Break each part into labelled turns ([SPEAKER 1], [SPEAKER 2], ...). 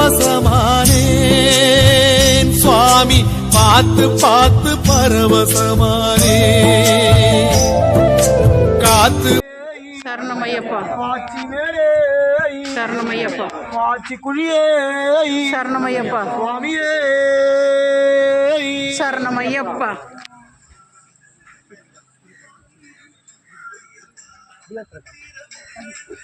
[SPEAKER 1] பரவசமானேன். சுவாமி பார்த்து பார்த்து பரவசமானே. காத்து.
[SPEAKER 2] சரணமையப்பா. சரணமையப்பா.
[SPEAKER 3] ஆட்சி குழியே
[SPEAKER 2] சரணமையப்பா.
[SPEAKER 3] சுவாமியே.
[SPEAKER 2] சரணமையப்பா. Thank you.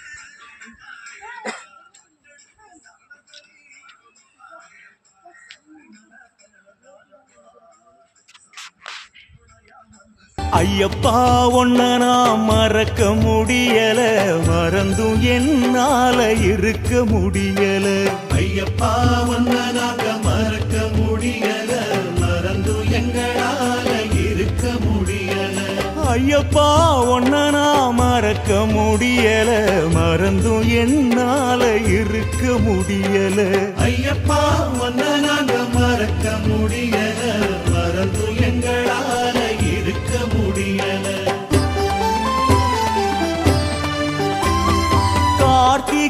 [SPEAKER 4] ஐயப்பா ஒன்ன நான் மறக்க முடியல. மறந்தும் என்னால இருக்க முடியல. ஐயப்பா ஒன்ன நாங்க மறக்க முடியல. மறந்தும் எங்களால இருக்க முடியல. ஐயப்பா ஒன்ன நான் மறக்க முடியல. மறந்தும் என்னால இருக்க முடியல. ஐயப்பா ஒன்ன நாங்க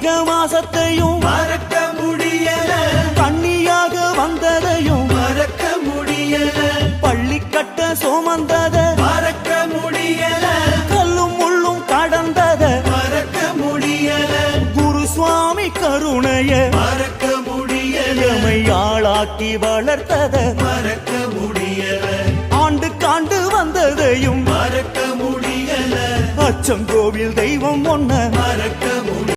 [SPEAKER 4] கார்த்திக மாசத்தையும் மறக்க முடியல. கண்ணியாக வந்ததையும் மறக்க முடியல. பள்ளி கட்ட சுமந்தத மறக்க முடியல. கல்லும் முள்ளும் கடந்தத மறக்க முடியல. குரு சுவாமி கருணைய மறக்க முடியல. ஆளாக்கி வளர்த்தத மறக்க முடியல. ஆண்டு காண்டு வந்ததையும் மறக்க முடியல. அச்சங்கோவில் தெய்வம் ஒன்ன